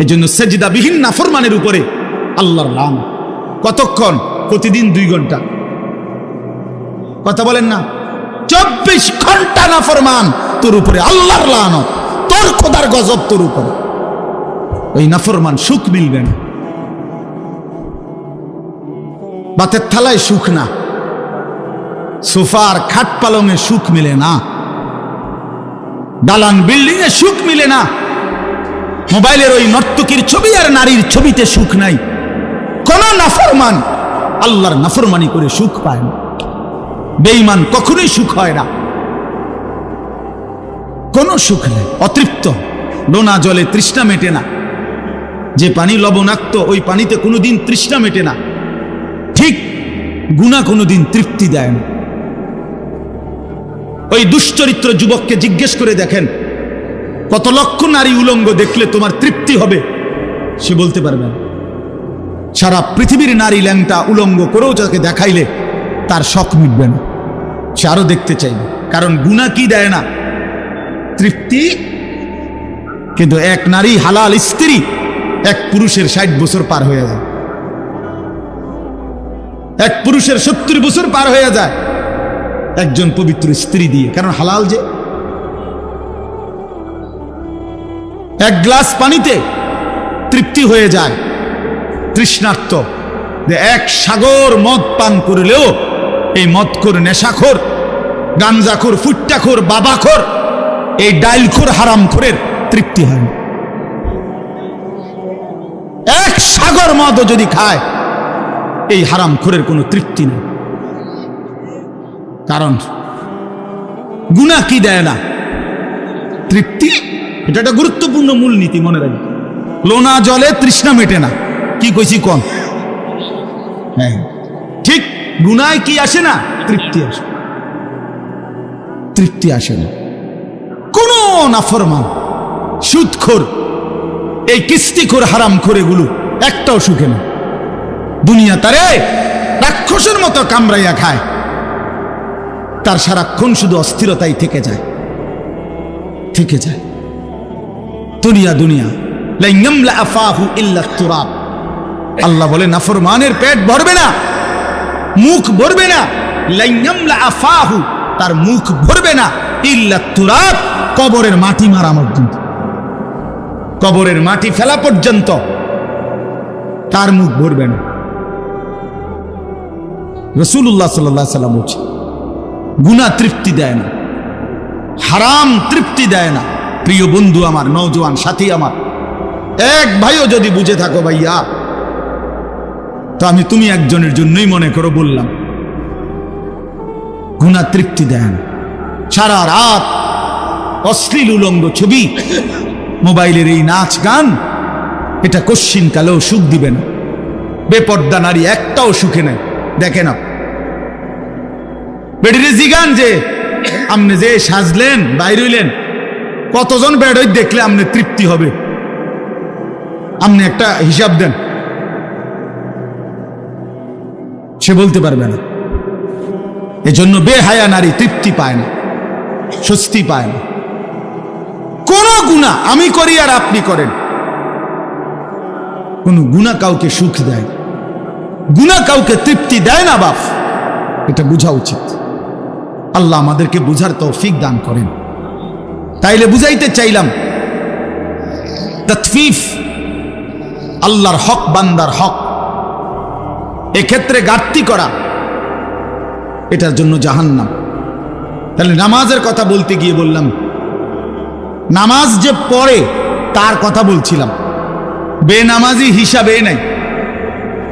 এই জন্য সেজদাবিহীন নাফরমানের উপরে আল্লাহর লান কতক্ষণ? প্রতিদিন দুই ঘণ্টা। কথা বলেন না। চব্বিশ ঘণ্টা নাফরমান তোর উপরে আল্লাহর লান তোর খোদার গজব তোর উপরে। ওই নাফরমান সুখ মিলবে না। বাতের থালায় সুখ না। সোফার খাট পালঙে সুখ মিলে না। দালান বিল্ডিং এ সুখ মিলে না। মোবাইলের ওই নর্তকীর ছবি আর নারীর ছবিতে সুখ নাই। কোন নাফরমান আল্লাহর নাফরমানি করে সুখ পায় না। বেঈমান কখনোই সুখ হয় না। কোনো সুখ নেই, অতৃপ্ত। লোনা জলে তৃষ্ণা মেটে না। যে পানি লবণাক্ত, ওই পানিতে কোনোদিন তৃষ্ণা মেটে না। ঠিক গুণা কোনোদিন তৃপ্তি দেয় না। ওই দুশ্চরিত্র যুবককে জিজ্ঞেস করে দেখেন কত লক্ষ নারী উলঙ্গ দেখলে তোমার তৃপ্তি হবে? সে বলতে পারবে না। সারা পৃথিবীর নারী ল্যাংটা উলঙ্গ করেও যাকে দেখাইলে তার শখ মিটবে না। সে আরও দেখতে চাইবে। কারণ গুণা কি দেয় না? তৃপ্তি? কিন্তু এক নারী হালাল স্ত্রী এক পুরুষের ষাট বছর পার হয়ে যায়। এক পুরুষের সত্তর বছর পার হয়ে যায়। একজন পবিত্র স্ত্রী দিয়ে। কারণ হালাল যে এক গ্লাস পানিতে তৃপ্তি হয়ে যায়। তৃষ্ণার্ত। যে এক সাগর মদ পান করলেও এই মদ কর নেশাখোর, গাঞ্জাখোর, ফুট্টাখোর, বাবাখোর, এই ডাইলখোর হারামখোরের তৃপ্তি হয় এক সাগর মদও যদি খায়, এই হারামখোরের কোনো তৃপ্তি নেই। কারণ গুণা কি দেয় না? তৃপ্তি এটা একটা গুরুত্বপূর্ণ মূলনীতি, মনে রাখবে। লোনা জলে তৃষ্ণা মেটে না। কি কইছি কন? হ্যাঁ। ঠিক গুনায় কি আসে না? তৃপ্তি আসে। তৃপ্তি আসে না। কোন নাফরমান, সুদখোর, এই কিস্তিখোর হারাম করে গুলো একটাও সুখে না। দুনিয়া তারে রাক্ষসের মতো কামড়াইয়া খায়। তার সারাক্ষণ শুধু অস্থিরতাই থেকে যায়। থেকে যায়। দুনিয়া দুনিয়া। আল্লাহ বলে, নাফরমানের পেট ভরবে না, মুখ ভরবে না। আফাহু, তার মুখ ভরবে না। ইল্লা কবরের মাটি মারা কবরের মাটি ফেলা পর্যন্ত, তার মুখ ভরবে না। রসুল্লাহ সাল্লাহ সাল্লাম বলছে গুণা তৃপ্তি দেয় না, হারাম তৃপ্তি দেয় না। প্রিয় বন্ধু আমার নৌজওয়ান সাথী আমার, এক ভাইও যদি বুঝে থাকো ভাইয়া, তো আমি তুমি একজনের জন্যই মনে করো বললাম গুণা তৃপ্তি দেন। সারা রাত অশ্লীল উলঙ্গ ছবি, মোবাইলের এই নাচ গান, এটা কশ্চিন কালেও সুখ দিবে না। বেপর্দা নারী একটাও সুখে নেয় দেখে না বেডিরে জিগান যে আপনি যে সাজলেন, বাইরে হইলেন কতজন বেড়ই দেখলে আপনি তৃপ্তি হবে? আপনি একটা হিসাব দেন। সে বলতে পারবে না। এজন্য বেহায়া নারী তৃপ্তি পায় না, স্বস্তি পায় না। কোন গুণা আমি করি আর আপনি করেন। কোন গুণা কাউকে সুখ দেয়। গুণা কাউকে তৃপ্তি দেয় না বাপ। এটা বোঝা উচিত। আল্লাহ আমাদেরকে বুঝার তৌফিক দান করেন। তাইলে বুঝাইতে চাইলাম তৎফিফ আল্লাহর হক, বান্দার হক। এক্ষেত্রে ঘাটতি করা, এটার জন্য জাহান্নাম। তাহলে নামাজের কথা বলতে গিয়ে বললাম, নামাজ যে পড়ে তার কথা বলছিলাম। বেনামাজি হিসাবে নাই।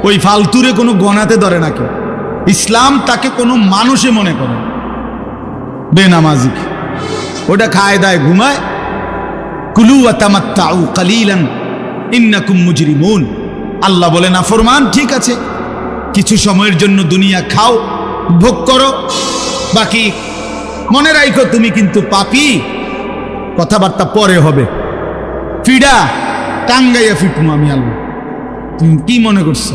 ওই ফালতুরে কোনো গণাতে ধরে না কেউ। ইসলাম তাকে কোনো মানুষে মনে করে না। ওটা খায় দায় ঘুমায়। কুলু তামাত্তাউ কালিলান, ইন্নাকুম মুজরিমুন। আল্লাহ বলে না ফরমান ঠিক আছে। কিছু সময়ের জন্য দুনিয়া খাও, ভোগ করো। বাকি মনে রাখো তুমি কিন্তু পাপি। কথাবার্তা পরে হবে। ফিডা, টাঙ্গাইয়া ফিটমু আমি আল্লাহ। তুমি কি মনে করছ?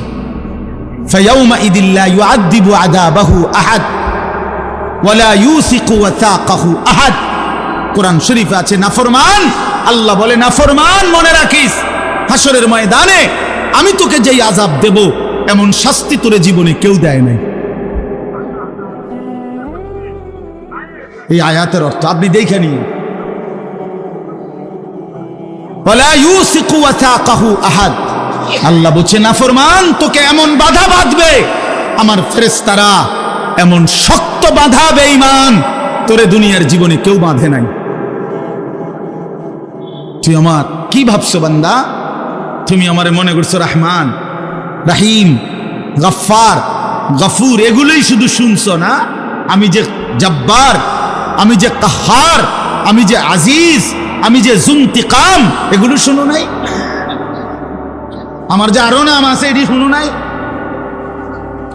ফায়াউমা ইদিল্লা ইউআদ্দিবু আদাবাহু আহাদ ওয়ালা ইউসিকু ওয়াসাকাহু আহাদ। কোরআন শরীফে আছে, নাফরমান। আল্লাহ বলে, নাফরমান, মনে রাখিস হাসরের ময়দানে আমি তোকে যেই আজাব দেব, এমন শাস্তি তোরে জীবনে কেউ দেয় নাই। এই আয়াতের অর্থ আপনি দেখে নিন। আল্লাহ বলছে, নাফরমান, তোকে এমন বাধা বাঁধবে, আমার ফেরেশতারা এমন শক্ত বাধা বেঈমান, তোরে দুনিয়ার জীবনে কেউ বাঁধে নাই। তুই আমার, কি ভাবছ বান্দা? তুমি আমারে মনে করছ রহমান, রাহিম গফার গফুর, এগুলোই শুধু শুনছো না? আমি যে জব্বার, আমি যে কাহার, আমি যে আজিজ, আমি যে জুমতিকাম এগুলো শুনো নাই? আমার যে আরও নাম আছে, এটি শুনো নাই?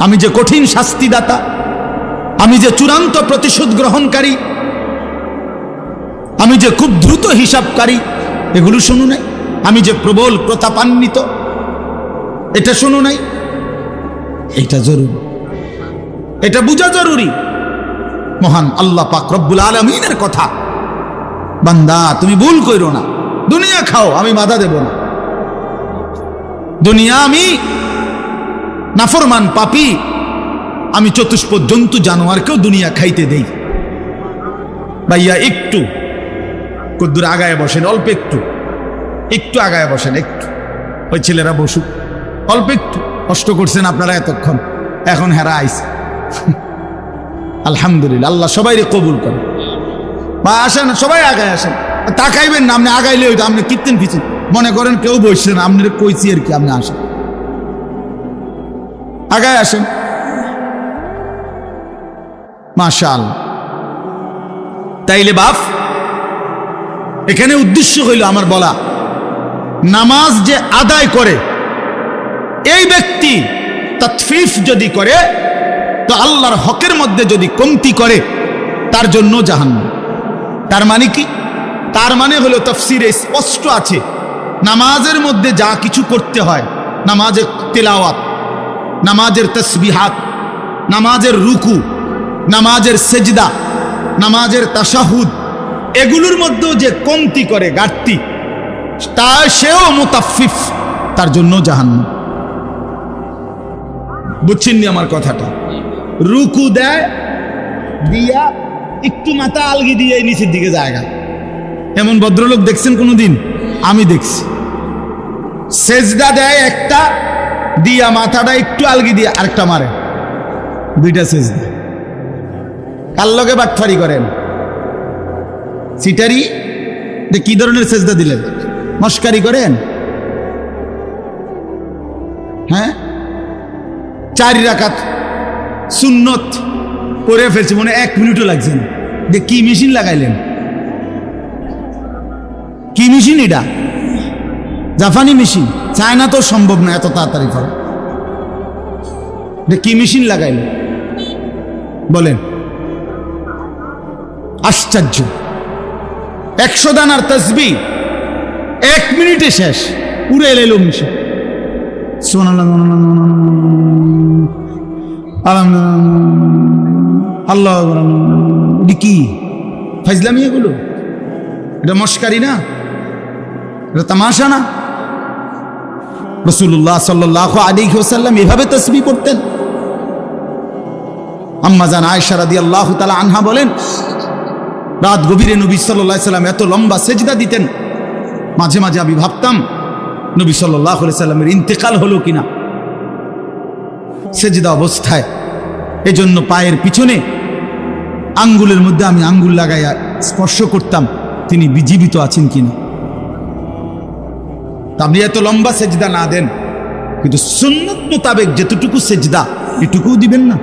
আমি যে কঠিন শাস্তিদাতা, আমি যে চূড়ান্ত প্রতিশোধ গ্রহণকারী, আমি যে খুব দ্রুত হিসাবকারী এগুলো শুনো নাই? আমি যে প্রবল প্রতাপান্বিত, এটা শোনো নাই? এটা জরুরি। এটা বোঝা জরুরি। মহান আল্লাহ পাক রব্বুল আলমিনের কথা। বান্দা, তুমি ভুল কইরো না। দুনিয়া খাও, আমি বাধা দেব না। দুনিয়া আমি নাফরমান পাপি। আমি চতুষ্প জন্তু জানোয়ারকেও দুনিয়া খাইতে দেই। ভাইয়া, একটু কদ্দুর আগায় বসেন, অল্প একটু। একটু আগায় বসেন, একটু। ওই ছেলেরা বসুক। অল্প একটু। কষ্ট করছেন আপনারা এতক্ষণ। এখন হেরা আইস আলহামদুলিল্লাহ, আল্লাহ সবাইরে কবুল করেন। বা আসেন, সবাই আগায় আসেন। তাকাইবেন না, আপনি আগাইলে ওইটা আপনি কীর্তেন পিছন মনে করেন কেউ বসছেন আপনি কইছি আর কি, আপনি আসেন। আগায় আসেন। মাশাল তাইলে বাপ এখানে উদ্দেশ্য হইল আমার বলা, নামাজ যে আদায় করে, এই ব্যক্তি তৎফিফ যদি করে, তো আল্লাহর হকের মধ্যে যদি কমতি করে, তার জন্য জাহান্ন তার মানে কি? তার মানে হলো তফসিরে স্পষ্ট আছে, নামাজের মধ্যে যা কিছু করতে হয়, নামাজের তেলাওয়াত, নামাজের তসবিহাত, নামাজের রুকু, নামাজের সেজদা, নামাজের তাসাহুদ এগুলোর মধ্যেও যে কমতি করে, ঘাটতি, তা সেও মোতাফিফ তার জন্য জাহান্ন বুঝছেন নি আমার কথাটা? রুকু দেয়, দিয়া একটু মাথা আলগি দিয়ে নিচের দিকে জায়গা। এমন ভদ্রলোক দেখছেন কোনোদিন? আমি দেখছি। সেজদা দেয় একটা, দিয়া মাথাটা একটু আলগি দিয়ে আরেকটা মারে। দুইটা সেজদা। কার লগে বাটফারি করেন? সিটারি? কি ধরনের সেজদা দিলেন? মস্কারি করেন? হ্যাঁ? চারি রাকাত সুন্নত করে ফেলছে, মনে এক মিনিটও লাগছে যে কি মেশিন লাগাইলেন? কি মেশিন এটা? জাপানি মেশিন। চায়না তো সম্ভব না এত তাড়াতাড়ি যে কি মেশিন লাগাইলেন? বলেন। আশ্চর্য। একশো দানার তসবি। এক মিনিটে শেষ। উড়ে এলো মিশন আল্লাহ কি? ফাইজলামি এগুলো? এটা মস্কারি না? এটা তামাশা না? রসুল্লাহ সাল্লাহ আলী ওসাল্লাম এভাবে তসবি পড়তেন আম্মাজান আয়সা রাদি আল্লাহ তালা আনহা বলেন রাত গভীরে নবী সাল্লাহ সাল্লাম এত লম্বা সেজদা দিতেন। মাঝে মাঝে আমি ভাবতাম, নবী সাল্লাহ সাল্লামের ইন্তেকাল হলো কিনা? সেজদা অবস্থায়। এজন্য পায়ের পিছনে আঙ্গুলের মধ্যে আমি আঙ্গুল লাগাইয়া স্পর্শ করতাম, তিনি বিজীবিত আছেন কিনা। আপনি এত লম্বা সেজদা না দেন, কিন্তু সুন্নত মোতাবেক যেতটুকু সেজদা, এটুকুও দিবেন না।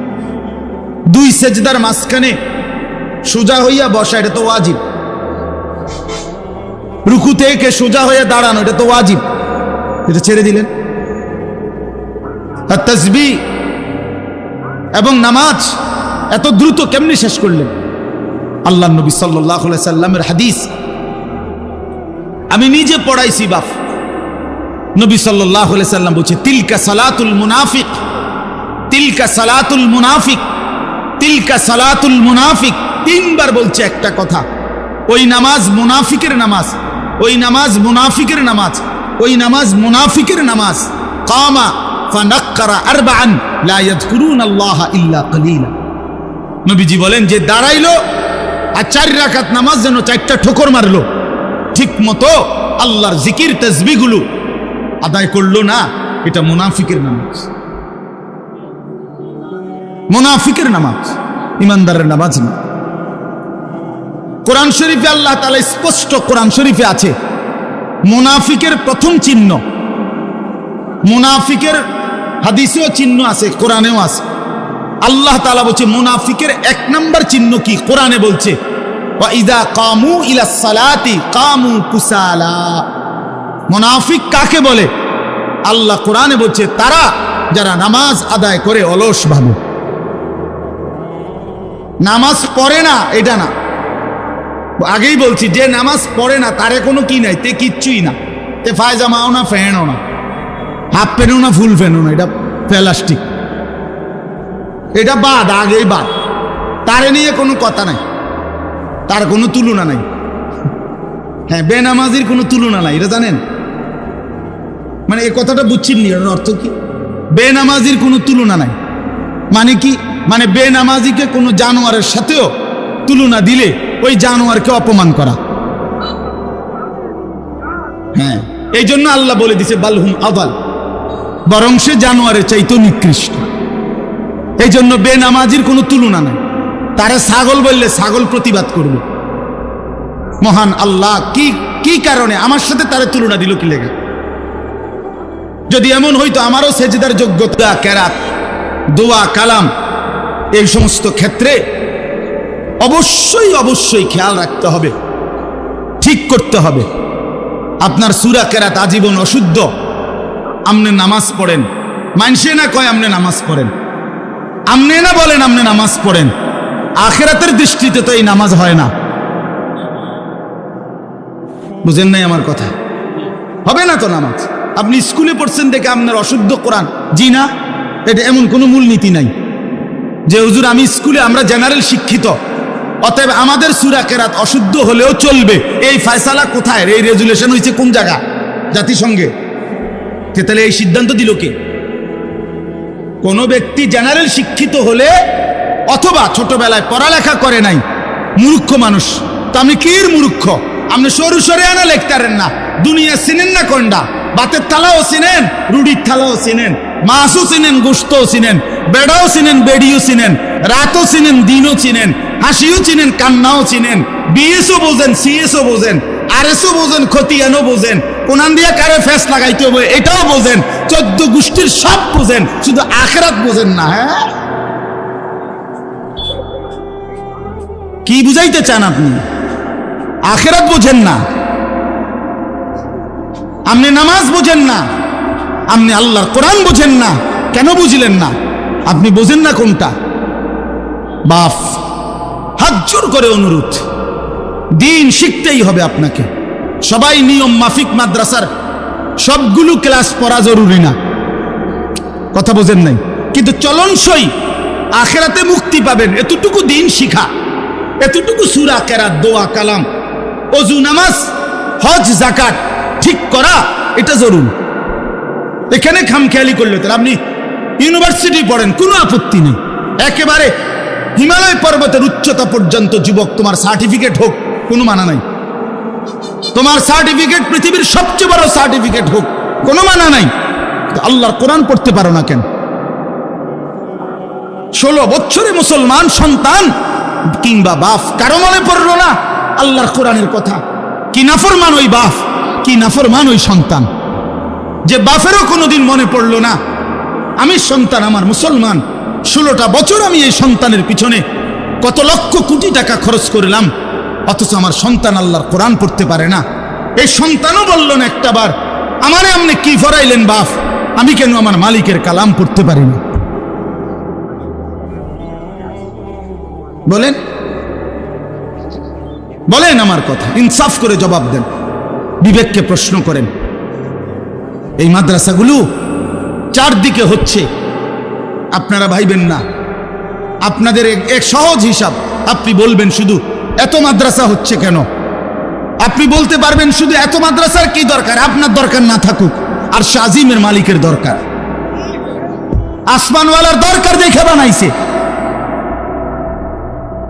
দুই সেজদার মাঝখানে সোজা হইয়া বসা, এটা তো ওয়াজিব। রুকু থেকে সোজা হয়ে দাঁড়ানো, এটা তো ওয়াজিব। এটা ছেড়ে দিলেন। আর তসবি এবং নামাজ এত দ্রুত কেমনি শেষ করলেন? আল্লাহ নবী সাল্লাহ সাল্লামের হাদিস। আমি নিজে পড়াইছি বাফ নবী সাল্লাহ সাল্লাম বলছে, তিলকা সালাতুল মুনাফিক, তিলকা সালাতুল মুনাফিক, তিলকা সালাতুল মুনাফিক। তিনবার বলছে একটা কথা। ওই নামাজ মুনাফিকের নামাজ, ওই নামাজ মুনাফিকের নামাজ, ওই নামাজ মুনাফিকের নামাজ। কামা কলিলা। নবীজি বলেন যে দাঁড়াইলো আর নামাজ যেন চারটা ঠোকর মারলো। ঠিক মতো জিকির আদায় করল না, এটা মুনাফিকের নামাজ। মুনাফিকের নামাজ, ইমানদারের নামাজ না। কোরআন শরীফে আল্লাহ তালা স্পষ্ট কোরআন শরীফে আছে। মুনাফিকের প্রথম চিহ্ন। মুনাফিকের হাদিসেও চিহ্ন আছে, কোরআনেও আছে। আল্লাহ তালা বলছে, মুনাফিকের এক নম্বর চিহ্ন কি? কোরআনে বলছে ওয়াইদা কামু ইলা সালাতি কামু কুসালা। মুনাফিক কাকে বলে? আল্লাহ কোরআনে বলছে, তারা যারা নামাজ আদায় করে অলস ভাবে নামাজ পড়ে না, এটা না। আগেই বলছি, যে নামাজ পড়ে না, তারে কোনো কি নাই, তে কিচ্ছুই না। তে ফায়জামাও না, ফ্যানও না। হাফ প্যানও না, ফুল প্যানও না, এটা প্লাস্টিক। এটা বাদ, আগেই বাদ। তারে নিয়ে কোনো কথা নাই। তার কোনো তুলনা নাই। হ্যাঁ বেনামাজির কোনো তুলনা নাই, এটা জানেন? মানে এই কথাটা বুঝছেন নি অর্থ কি? বেনামাজির কোনো তুলনা নাই। মানে কি? মানে বেনামাজিকে কোনো জানোয়ারের সাথেও তুলনা দিলে ওই জানোয়ারকে অপমান করা। হ্যাঁ এই জন্য আল্লাহ বলে দিছে বালহুম আবাল বরং সে জানোয়ারের চাইতো নিকৃষ্ট। এই জন্য বেনামাজির কোনো তুলনা নাই। তারা ছাগল বললে ছাগল প্রতিবাদ করবে। মহান আল্লাহ, কি কি কারণে? আমার সাথে তারা তুলনা দিল কি লেগে? যদি এমন হইতো, আমারও সেজদার যোগ্যতা, কেরাত, দোয়া, কালাম, এই সমস্ত ক্ষেত্রে অবশ্যই অবশ্যই খেয়াল রাখতে হবে। ঠিক করতে হবে। আপনার সুরা কেরাত আজীবন অশুদ্ধ। আমনে নামাজ পড়েন। মানসে না কয় আমনে নামাজ পড়েন? আমনে না বলেন আমনে নামাজ পড়েন? আখেরাতের দৃষ্টিতে তো এই নামাজ হয় না। বুঝেন নাই আমার কথা? হবে না তো নামাজ? আপনি স্কুলে পড়ছেন দেখে আপনার অশুদ্ধ কোরআন। জি না, এটা এমন কোনো মূলনীতি নাই। যে হুজুর, আমি স্কুলে, আমরা জেনারেল শিক্ষিত। অতএব আমাদের সুরা কেরাত অশুদ্ধ হলেও চলবে। এই ফয়সালা কোথায়? এই রেজুলেশন হয়েছে কোন জায়গা? জাতিসংঘে। তাহলে এই সিদ্ধান্ত দিল কে? কোনো ব্যক্তি জেনারেল শিক্ষিত হলে অথবা ছোটবেলায় পড়ালেখা করে নাই, মূর্খ মানুষ। তো আপনি কির মূর্খ? আপনি সরু সরে আনা লেখতারেন না। দুনিয়া চিনেন না কোনটা বাতের থালাও চিনেন, রুডির থালাও চিনেন, মাছও চিনেন গোস্তও চিনেন, বেড়াও চিনেন, বেড়িও চিনেন, রাতও চিনেন, দিনও চিনেন। হাসিও চিনেন, কান্নাও চিনেন, বিএসও বোঝেন, সিএসও বোঝেন, আরএসও বোঝেন, খতিয়ানও বোঝেন, কোনান দিয়া কারে ফেস লাগাইতে হবে এটাও বোঝেন, চোদ্দ গোষ্ঠীর সব বোঝেন, শুধু আখেরাত বোঝেন না হ্যাঁ? কি বুঝাইতে চান আপনি? আখেরাত বোঝেন না। আপনি নামাজ বোঝেন না। আপনি আল্লাহর কোরআন বোঝেন না। কেন বুঝলেন না? আপনি বোঝেন না কোনটা? বাফ। হাত জোর করে অনুরোধ। দিন শিখতেই হবে আপনাকে। সবাই নিয়ম মাফিক মাদ্রাসার সবগুলো ক্লাস পড়া জরুরি না। কথা বোঝেন নাই? কিন্তু চলনসই আখেরাতে মুক্তি পাবেন। এতটুকু দিন শিখা, এতটুকু সুরা, কেরাত, দোয়া, কালাম, অজু, নামাজ, হজ জাকাত ঠিক করা, এটা জরুরি। এখানে খামখেয়ালি করলে তাহলে আপনি ইউনিভার্সিটি পড়েন, কোনো আপত্তি নেই। একেবারে হিমালয় পর্বতের উচ্চতা পর্যন্ত যুবক, তোমার সার্টিফিকেট হোক, কোনো মানা নাই। তোমার সার্টিফিকেট পৃথিবীর সবচেয়ে বড় সার্টিফিকেট হোক, কোনো মানা নাই। আল্লাহর কোরআন পড়তে পারো না কেন? ষোলো বছরে মুসলমান সন্তান কিংবা বাপ, কারও মনে পড়ল না? আল্লাহর কোরআনের কথা। কি নাফরমান ওই বাপ, কি নাফরমান ওই সন্তান। যে বাপেরও কোনোদিন মনে পড়ল না আমি সন্তান আমার মুসলমান। ষোলোটা বছর আমি এই সন্তানের পিছনে কত লক্ষ কোটি টাকা খরচ করলাম, অথচ আমার সন্তান আল্লাহর কোরআন পড়তে পারে না। এই সন্তানও বলল না একটাবার আমারে আপনি কি ফরাইলেন বাপ? আমি কেন আমার মালিকের কালাম পড়তে পারি না? বলেন। বলেন আমার কথা, ইনসাফ করে জবাব দেন, বিবেককে প্রশ্ন করেন। এই মাদ্রাসাগুলো চারদিকে হচ্ছে আপনারা ভাইবেন না। আপনাদের এক সহজ হিসাব। আপনি বলবেন শুধু, এত মাদ্রাসা হচ্ছে কেন? আপনি বলতে পারবেন শুধু, এত মাদ্রাসার কি দরকার? আপনার দরকার না থাকুক। আর শাজিমের মালিকের দরকার। আসমানওয়ালার দরকার দেখে বানাইছে।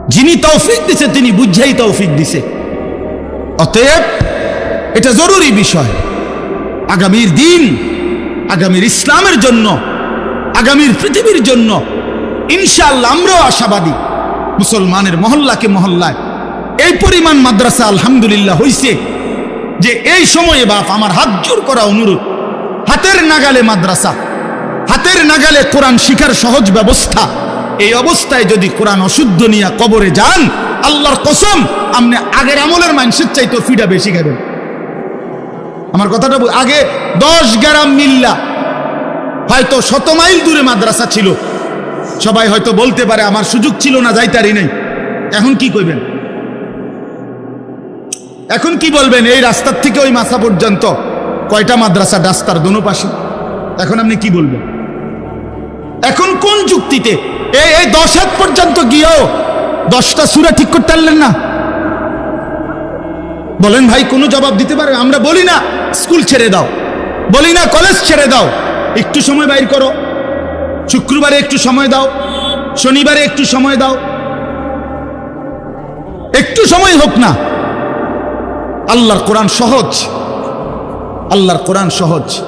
যিনি তৌফিক দিছে, তিনি বুঝাই তৌফিক দিছে। অতএব, এটা জরুরি বিষয়। আগামীর দিন, আগামীর ইসলামের জন্য আগামীর পৃথিবীর জন্য ইনশাআল্লাহ আমরাও আশাবাদী মুসলমানের মহল্লাকে মহল্লায় এই পরিমাণ মাদ্রাসা আলহামদুলিল্লাহ হইছে যে এই সময়ে বাপ আমার হাত জোর করা অনুরোধ। হাতের নাগালে মাদ্রাসা, হাতের নাগালে কোরআন শিখার সহজ ব্যবস্থা। এই অবস্থায় যদি কোরআন অশুদ্ধ নিয়ে কবরে যান, আল্লাহর কসম আপনি আগের আমলের মানুষের চাইতো ফিডা বেশি খাবেন। আমার কথাটা আগে দশ গ্রাম মিল্লা হয়তো শত মাইল দূরে মাদ্রাসা ছিল। সবাই হয়তো বলতে পারে, আমার সুযোগ ছিল না যাইতারি নেই। এখন কি কইবেন? এখন কি বলবেন? এই রাস্তার থেকে ওই মাথা পর্যন্ত কয়টা মাদ্রাসা? রাস্তার দোনো পাশে। এখন আপনি কি বলবেন? এখন কোন যুক্তিতে? এই এই দশ হাত পর্যন্ত গিয়েও দশটা সুরা ঠিক করতে পারলেন না? বলেন ভাই, কোনো জবাব দিতে পারে? আমরা বলি না, স্কুল ছেড়ে দাও। বলি না, কলেজ ছেড়ে দাও। একটু সময় বাইর করো। শুক্রবারে একটু সময় দাও। শনিবারে একটু সময় দাও। একটু সময় হোক না। আল্লাহর কোরআন সহজ। আল্লাহর কোরআন সহজ।